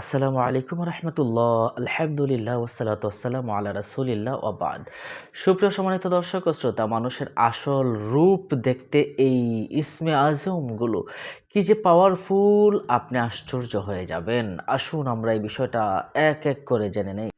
আসসালামু আলাইকুম রহমতুল্লাহ। আলহামদুলিল্লাহ ওসালাত আল্লাহ রাসুলিল্লাহ ওবাদ সুপ্রিয় সম্মানিত দর্শক শ্রোতা, মানুষের আসল রূপ দেখতে এই ইসমে আজমগুলো কি যে পাওয়ারফুল আপনি আশ্চর্য হয়ে যাবেন। আসুন আমরা এই বিষয়টা এক এক করে জেনে নেই।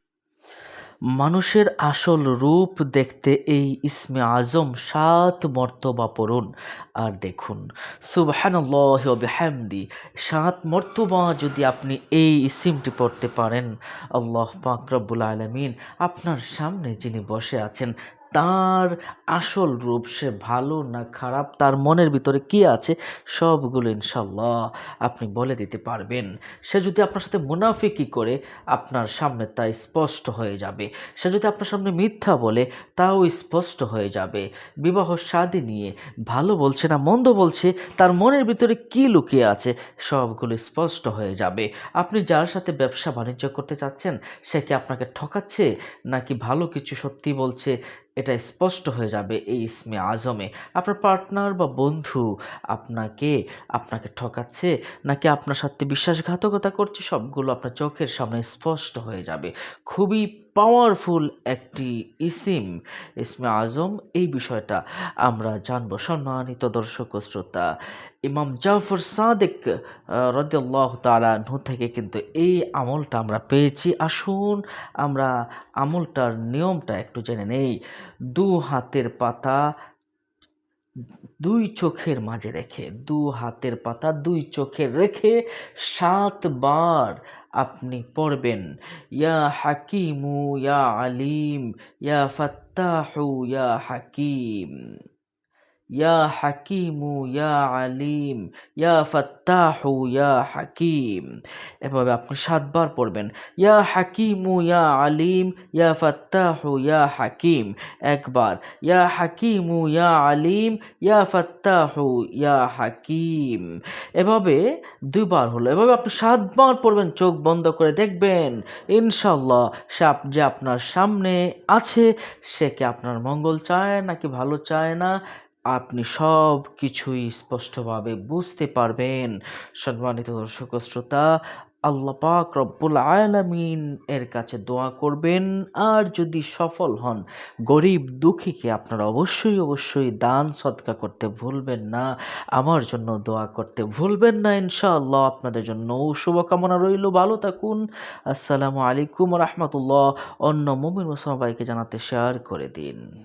মানুষের আসল রূপ দেখতে এই ইসমে আজম সাত মর্তবা পড়ুন। আর দেখুন, সুবহানাল্লাহ বিহামদি, সাত মর্তবা যদি আপনি এই ইসিমটি পড়তে পারেন, আল্লাহ পাকরবুল আলমিন আপনার সামনে যিনি বসে আছেন তার আসল রূপ সে ভালো না খারাপ? তার মনের ভিতরে কি আছে? সবগুলো ইনশাল্লাহ আপনি বলে দিতে পারবেন। সে যদি আপনার সাথে মুনাফিকি করে, আপনার সামনে তা স্পষ্ট হয়ে যাবে। সে যদি আপনার সামনে মিথ্যা বলে, তাও স্পষ্ট হয়ে যাবে। বিবাহ, শাদী নিয়ে ভালো বলছে না মন্দ বলছে, তার মনের ভিতরে কি লুকিয়ে আছে? সবগুলো স্পষ্ট হয়ে যাবে। আপনি যার সাথে ব্যবসা বাণিজ্য করতে চাচ্ছেন, সে কি আপনাকে ঠকাচ্ছে? নাকি ভালো কিছু সত্যি বলছে? এটা স্পষ্ট হয়ে যাবে এই ইসমে আজমে। আপনার পার্টনার বা বন্ধু আপনাকে আপনাকে ঠকাচ্ছে নাকি আপনার সাথে বিশ্বাসঘাতকতা করছে, সবগুলো আপনার চোখের সামনে স্পষ্ট হয়ে যাবে। খুবই পাওয়ারফুল একটি ইসিম, ইসমে আজম, এই বিষয়টা আমরা জানব। সম্মানিত দর্শক শ্রোতা, ইমাম জাফর সাদেক রদাল্লাহ তালাহু থেকে কিন্তু এই আমলটা আমরা পেয়েছি। আসুন আমরা আমলটার নিয়মটা একটু জেনে নেই। দু হাতের পাতা দুই চোখের মাঝে রেখে, দু হাতের পাতা দুই চোখে রেখে সাতবার আপনি পড়বেন। ইয়া হাকিমু, ইয়া আলিম, ইয়া ফাত্তাহু, ইয়া হাকিম। ইয়া হাকিমু ইয়া আলিম ইয়া ফাত্তাহু ইয়া হাকিম এভাবে আপনি সাতবার পড়বেন ইয়া হাকিমু ইয়া আলিম ইয়া ফাত্তাহু ইয়া হাকিম একবার ইয়া হাকিমু ইয়া আলিম ইয়া ফাত্তাহু ইয়া হাকিম এভাবে দুবার হলো, এভাবে আপনি সাতবার পড়বেন, চোখ বন্ধ করে দেখবেন ইনশাল্লাহ সে যে আপনার সামনে আছে, সে কি আপনার মঙ্গল চায় নাকি ভালো চায় না? আপনি সব কিছুই স্পষ্টভাবে বুঝতে পারবেন। সম্মানিত দর্শক শ্রোতা, আল্লাহ পাক রব্বুল আয়ালামিন এর কাছে দোয়া করবেন। আর যদি সফল হন, গরিব দুঃখীকে আপনারা অবশ্যই অবশ্যই দান সৎকা করতে ভুলবেন না, আমার জন্য দোয়া করতে ভুলবেন না ইনশাআল্লাহ। আপনাদের জন্য শুভকামনা রইল। ভালো থাকুন। আসসালামু আলাইকুম রহমতুল্লাহ। অন্য মুমিন মুসলমান ভাইকে জানাতে শেয়ার করে দিন।